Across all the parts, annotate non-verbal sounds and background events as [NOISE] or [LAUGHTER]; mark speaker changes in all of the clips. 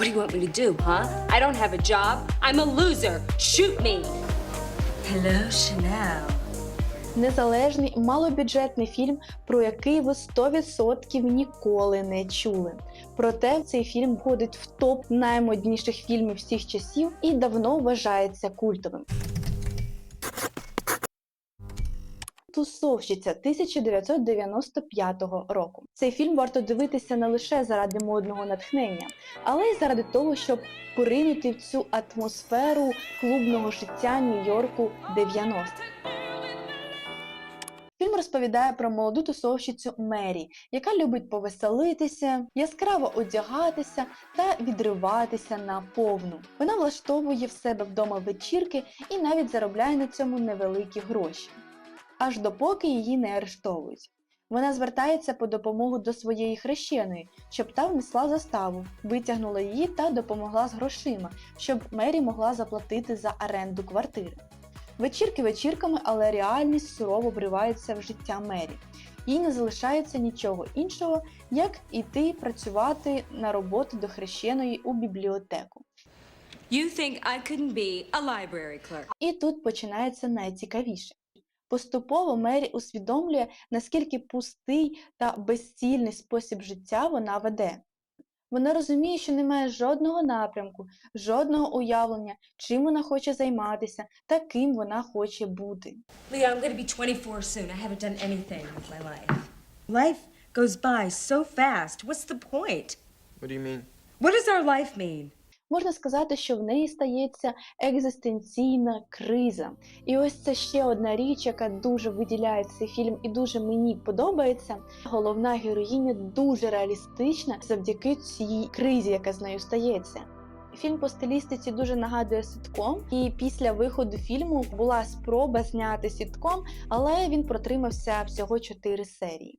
Speaker 1: What do you want me to do, huh? I don't have a job. I'm a loser. Shoot me. Hello, Chanel.
Speaker 2: Незалежний малобюджетний фільм, про який ви 100% ніколи не чули. Проте цей фільм входить в топ наймодніших фільмів всіх часів і давно вважається культовим. Тусовщиця 1995 року. Цей фільм варто дивитися не лише заради модного натхнення, але й заради того, щоб поринути в цю атмосферу клубного життя Нью-Йорку 90-х. Фільм розповідає про молоду тусовщицю Мері, яка любить повеселитися, яскраво одягатися та відриватися на повну. Вона влаштовує в себе вдома вечірки і навіть заробляє на цьому невеликі гроші. Аж допоки її не арештовують. Вона звертається по допомогу до своєї хрещеної, щоб та внесла заставу, витягнула її та допомогла з грошима, щоб Мері могла заплатити за оренду квартири. Вечірки вечірками, але реальність сурово вривається в життя Мері. Їй не залишається нічого іншого, як іти працювати на роботу до хрещеної у бібліотеку.
Speaker 1: You think I couldn't be a library clerk?
Speaker 2: І тут починається найцікавіше. Поступово Мері усвідомлює, наскільки пустий та безцільний спосіб життя вона веде. Вона розуміє, що не має жодного напрямку, жодного уявлення, чим вона хоче займатися та ким вона хоче бути.
Speaker 1: Leah, I'm going to be 24 soon. I haven't done anything with my life. Life goes by so fast. What's the point?
Speaker 3: What do you mean?
Speaker 1: What does our life mean?
Speaker 2: Можна сказати, що в неї стається екзистенційна криза. І ось це ще одна річ, яка дуже виділяє цей фільм і дуже мені подобається. Головна героїня дуже реалістична завдяки цій кризі, яка з нею стається. Фільм по стилістиці дуже нагадує ситком, і після виходу фільму була спроба зняти ситком, але він протримався всього 4 серії.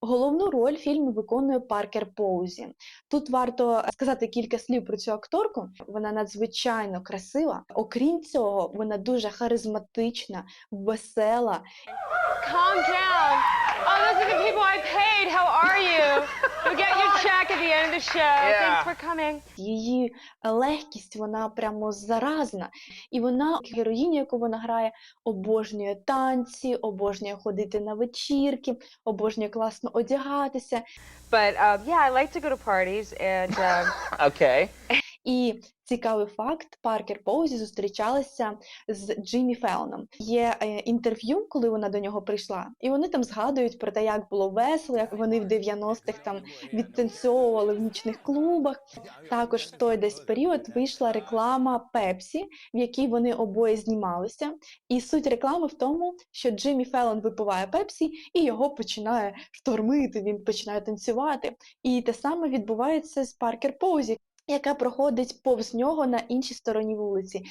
Speaker 2: Головну роль фільму виконує Паркер Поузі. Тут варто сказати кілька слів про цю акторку. Вона надзвичайно красива. Окрім цього, вона дуже харизматична, весела.
Speaker 4: Calm down. Oh, those are the people I paid. How are you? You'll get your check at the end of the show. Yeah. Thanks for coming.
Speaker 2: Її легкість вона прямо заразна. І вона, героїня, яку вона грає, обожнює танці, обожнює ходити на вечірки, обожнює класно одягатися.
Speaker 4: But uh, yeah, I like to go to parties, and um,
Speaker 3: Okay.
Speaker 2: І цікавий факт: Паркер Поузі зустрічалася з Джиммі Феллоном. Є е, інтерв'ю, коли вона до нього прийшла, і вони там згадують про те, як було весело, як вони в 90-х там відтанцьовували в нічних клубах. Також в той десь період вийшла реклама Пепсі, в якій вони обоє знімалися. І суть реклами в тому, що Джиммі Феллон випиває Пепсі і його починає штормити. Він починає танцювати. І те саме відбувається з Паркер Поузі, яка проходить повз нього на іншій стороні вулиці.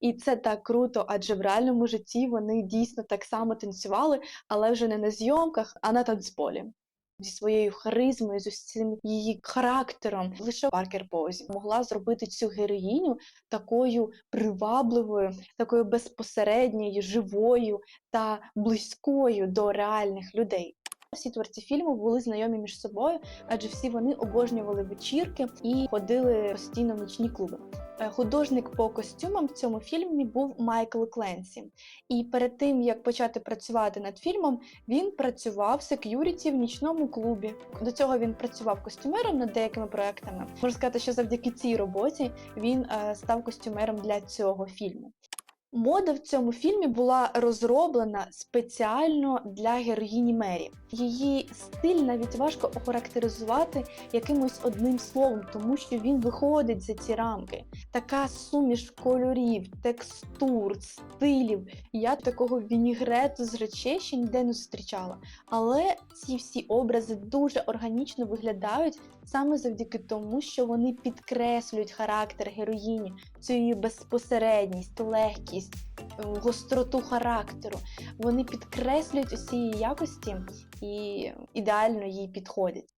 Speaker 2: І це так круто, адже в реальному житті вони дійсно так само танцювали, але вже не на зйомках, а на танцполі. Зі своєю харизмою, з усім її характером, лише Паркер Позі могла зробити цю героїню такою привабливою, такою безпосередньою, живою та близькою до реальних людей. Всі творці фільму були знайомі між собою, адже всі вони обожнювали вечірки і ходили постійно в нічні клуби. Е, Художник по костюмам в цьому фільмі був Майкл Кленсі. І перед тим як почати працювати над фільмом, він працював сек'юріті в нічному клубі. До цього він працював костюмером над деякими проектами. Можна сказати, що завдяки цій роботі він е, став костюмером для цього фільму. Мода в цьому фільмі була розроблена спеціально для героїні Мері. Її стиль навіть важко охарактеризувати якимось одним словом, тому що він виходить за ці рамки. Така суміш кольорів, текстур, стилів. Я такого вінігрету з речей ще ніде не зустрічала. Але ці всі образи дуже органічно виглядають саме завдяки тому, що вони підкреслюють характер героїні, цю її безпосередність, легкість, е, гостроту характеру. Вони підкреслюють усі її якості і ідеально їй підходять.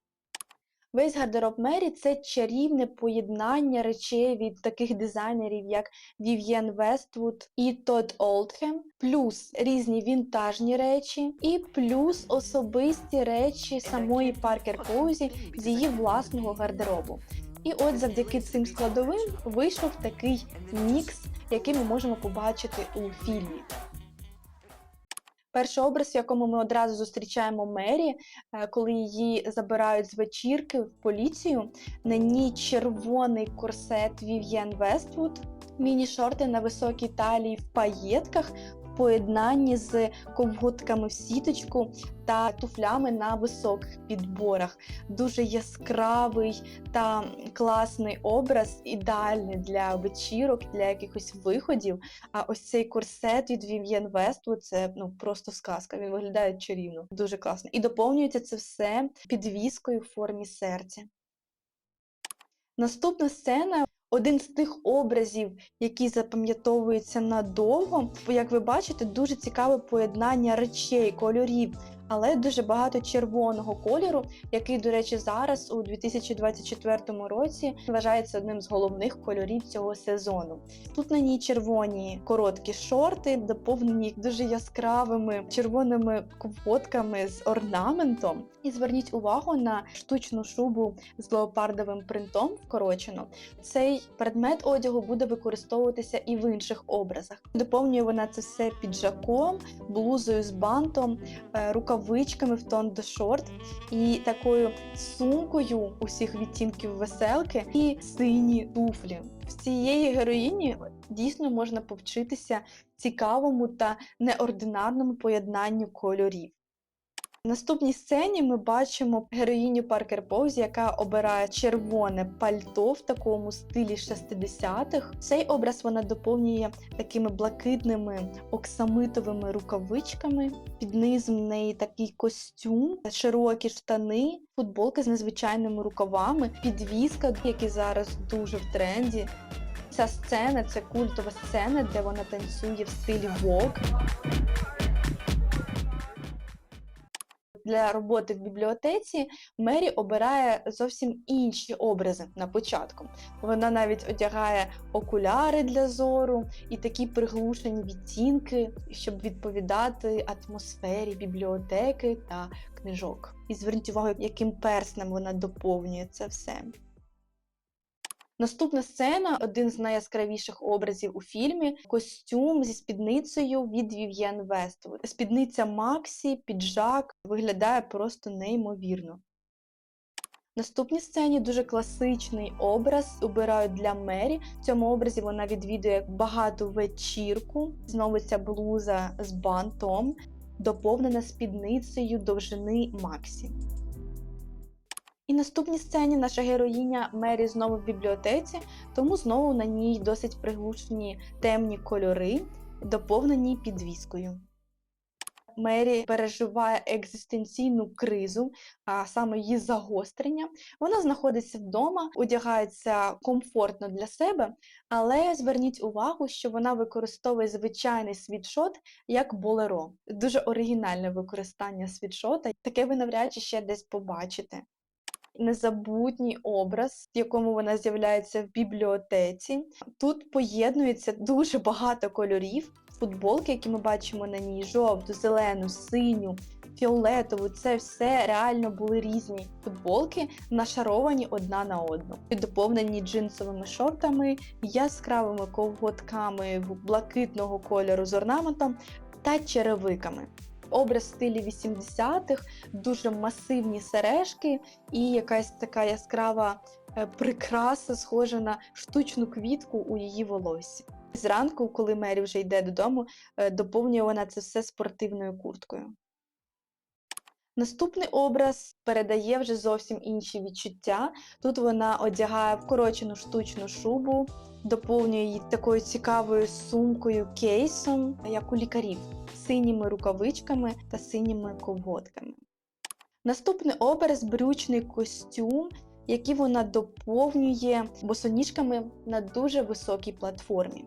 Speaker 2: Весь гардероб Мері це чарівне поєднання речей від таких дизайнерів, як Вів'єн Вествуд і Тодд Олдхем, плюс різні вінтажні речі, і плюс особисті речі самої Паркер Коузі з її власного гардеробу. І от завдяки цим складовим вийшов такий мікс, який ми можемо побачити у фільмі. Перший образ, в якому ми одразу зустрічаємо Мері, е, коли її забирають з вечірки в поліцію, на ній червоний корсет Вів'єн Вествуд, міні-шорти на високій талії в паєтках поєднанні з ковготками в сіточку та туфлями на високих підборах. Дуже яскравий та класний образ, ідеальний для вечірок, для якихось виходів. А ось цей корсет від Вів'єн Вествуд це ну просто сказка. Він виглядає чарівно, дуже класно. І доповнюється це все підвіскою в формі серця. Наступна сцена один з тих образів, які запам'ятовуються надовго. Як ви бачите, дуже цікаве поєднання речей, кольорів, але дуже багато червоного кольору, який, до речі, зараз у 2024 році вважається одним з головних кольорів цього сезону. Тут на ній червоні короткі шорти, доповнені дуже яскравими червоними ковготками з орнаментом. І зверніть увагу на штучну шубу з леопардовим принтом вкорочено. Цей предмет одягу буде використовуватися і в інших образах. Доповнює вона це все піджаком, блузою з бантом, е, рукавичками в тон до шорт і такою сумкою усіх відтінків веселки і сині туфлі. В цієї героїні дійсно можна повчитися цікавому та неординарному поєднанню кольорів. Наступній сцені ми бачимо героїню Паркер Поузі, яка обирає червоне пальто в такому стилі 60-х. Цей образ вона доповнює такими блакитними оксамитовими рукавичками. Під низом неї такий костюм, широкі штани, футболка з незвичайними рукавами, підвіска, які зараз дуже в тренді. Ця сцена це культова сцена, де вона танцює в стилі Vogue. Для роботи в бібліотеці Мері обирає зовсім інші образи на початку. Вона навіть одягає окуляри для зору і такі приглушені відтінки, щоб відповідати атмосфері бібліотеки та книжок. І зверніть увагу, яким перснем вона доповнює це все. Наступна сцена один з найяскравіших образів у фільмі костюм зі спідницею від Вів'єн Вествуд. Спідниця Максі, піджак виглядає просто неймовірно. Наступній сцені дуже класичний образ обирають для Мері. В цьому образі вона відвідує багату вечірку. Знову ця блуза з бантом, доповнена спідницею довжини Максі. І наступній сцені наша героїня Мері знову в бібліотеці, тому знову на ній досить приглушені темні кольори, доповнені підвіскою. Мері переживає екзистенційну кризу, а саме її загострення. Вона знаходиться вдома, одягається комфортно для себе, але зверніть увагу, що вона використовує звичайний світшот як болеро. Дуже оригінальне використання світшота. Таке ви навряд чи ще десь побачите незабутній образ, в якому вона з'являється в бібліотеці. Тут поєднується дуже багато кольорів. Футболки, які ми бачимо на ній: жовту, зелену, синю, фіолетову. Це все реально були різні футболки, нашаровані одна на одну, доповнені джинсовими шортами, яскравими ковготками блакитного кольору з орнаментом та черевиками. Образ стилі 80-х, дуже масивні сережки і якась така яскрава е, прикраса, схожа на штучну квітку у її волосі. Зранку, коли Мері вже йде додому, е, доповнює вона це все спортивною курткою. Наступний образ передає вже зовсім інші відчуття. Тут вона одягає вкорочену штучну шубу, доповнює її такою цікавою сумкою, кейсом, як у лікарів, синіми рукавичками та синіми ковготками. Наступний образ брючний костюм, який вона доповнює босоніжками на дуже високій платформі.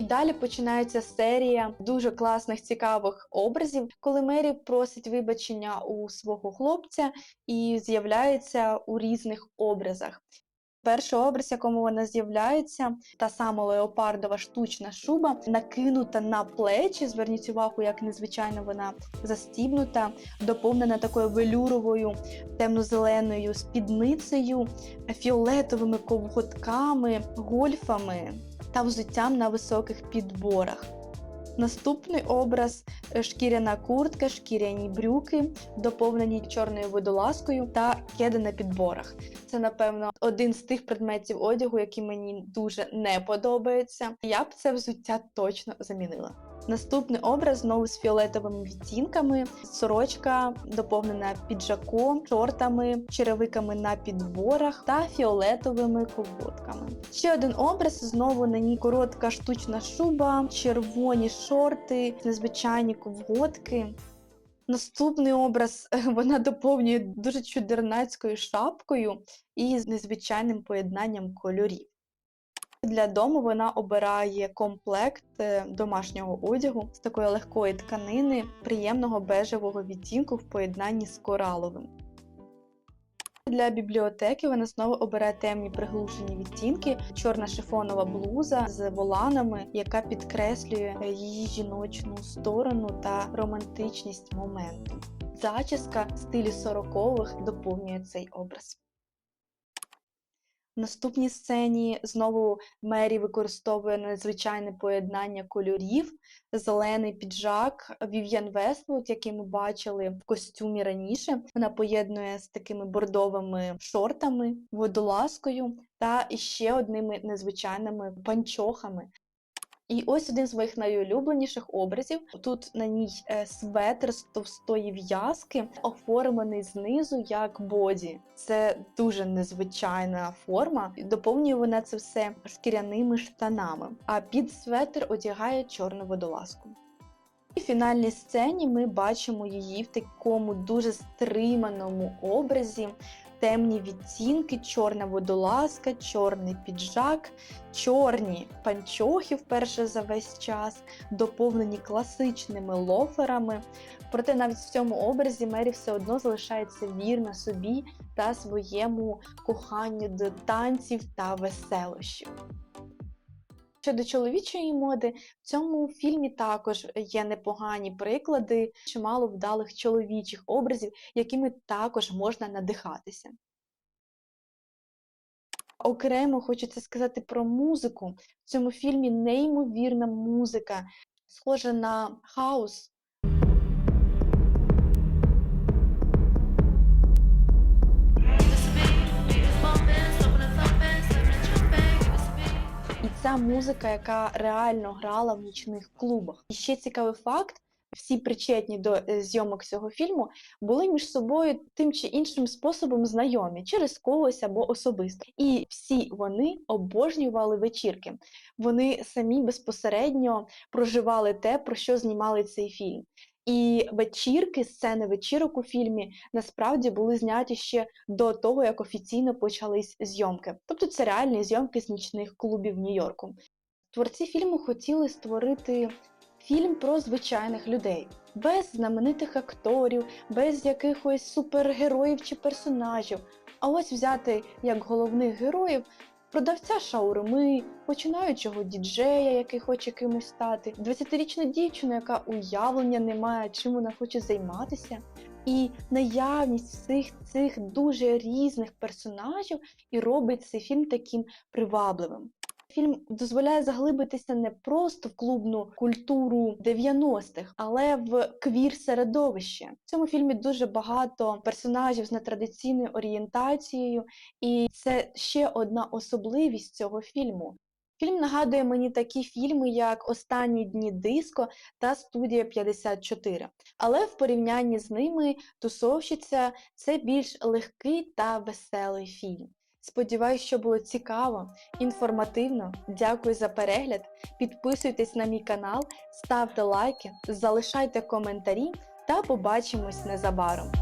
Speaker 2: Далі починається серія дуже класних цікавих образів, коли Мері просить вибачення у свого хлопця і з'являється у різних образах. Перший образ, якому вона з'являється, та сама леопардова штучна шуба, накинута на плечі. Зверніть увагу, як незвичайно вона застібнута, доповнена такою велюровою темно-зеленою спідницею, фіолетовими ковготками, гольфами та взуттям на високих підборах. Наступний образ е, шкіряна куртка, шкіряні брюки, доповнені чорною водолазкою та кеди на підборах. Це, напевно, один з тих предметів одягу, які мені дуже не подобаються. Я б це взуття точно замінила. Наступний образ знову з фіолетовими відтінками, сорочка доповнена піджаком, шортами, черевиками на підборах та фіолетовими колготками. Ще один образ знову на ній коротка штучна шуба, червоні шорти, незвичайні ковготки. Наступний образ [LAUGHS] вона доповнює дуже чудернацькою шапкою і з незвичайним поєднанням кольорів. Для дому вона обирає комплект е, домашнього одягу з такої легкої тканини, приємного бежевого відтінку в поєднанні з кораловим. Для бібліотеки вона знову обирає темні приглушені відтінки, чорна шифонова блуза з воланами, яка підкреслює е, її жіночну сторону та романтичність моменту. Зачіска в стилі сорокових доповнює цей образ. Наступній сцені знову Мері використовує надзвичайне поєднання кольорів, зелений піджак Вів'ян Вествуд, який ми бачили в костюмі раніше. Вона поєднує з такими бордовими шортами, водолазкою та ще одними незвичайними панчохами. І ось один з моїх найулюбленіших образів. Тут на ній е, светр з товстої в'язки, оформлений знизу як боді. Це дуже незвичайна форма. Доповнює вона це все шкіряними штанами, а під светр одягає чорну водолазку. І в фінальній сцені ми бачимо її в такому дуже стриманому образі. Темні відтінки, чорна водолазка, чорний піджак, чорні панчохи вперше за весь час, доповнені класичними лоферами. Проте навіть в цьому образі Мері все одно залишається вірна собі та своєму коханню до танців та веселощів. Щодо чоловічої моди, в цьому фільмі також є непогані приклади, чимало вдалих чоловічих образів, якими також можна надихатися. Окремо хочеться сказати про музику. В цьому фільмі неймовірна музика, схожа на хаус. Ця музика, яка реально грала в нічних клубах. І ще цікавий факт: всі причетні до е, зйомок цього фільму були між собою тим чи іншим способом знайомі через когось або особисто. І всі вони обожнювали вечірки. Вони самі безпосередньо проживали те, про що знімали цей фільм. І вечірки, сцени вечірок у фільмі насправді були зняті ще до того, як офіційно почались зйомки. Тобто це реальні зйомки з нічних клубів Нью-Йорку. Творці фільму хотіли створити фільм про звичайних людей, без знаменитих акторів, без якихось супергероїв чи персонажів. А ось взяти як головних героїв продавця шаурми, починаючого діджея, який хоче кимось стати, 20-річну дівчину, яка уявлення не має, чим вона хоче займатися. І наявність всіх цих дуже різних персонажів і робить цей фільм таким привабливим. Фільм дозволяє заглибитися не просто в клубну культуру 90-х, але в квір середовище. В цьому фільмі дуже багато персонажів з нетрадиційною орієнтацією, і це ще одна особливість цього фільму. Фільм нагадує мені такі фільми, як Останні дні диско та Студія 54. Але в порівнянні з ними тусовщиця це більш легкий та веселий фільм. Сподіваюсь, що було цікаво, інформативно. Дякую за перегляд. Підписуйтесь на мій канал, ставте лайки, залишайте коментарі та побачимось незабаром.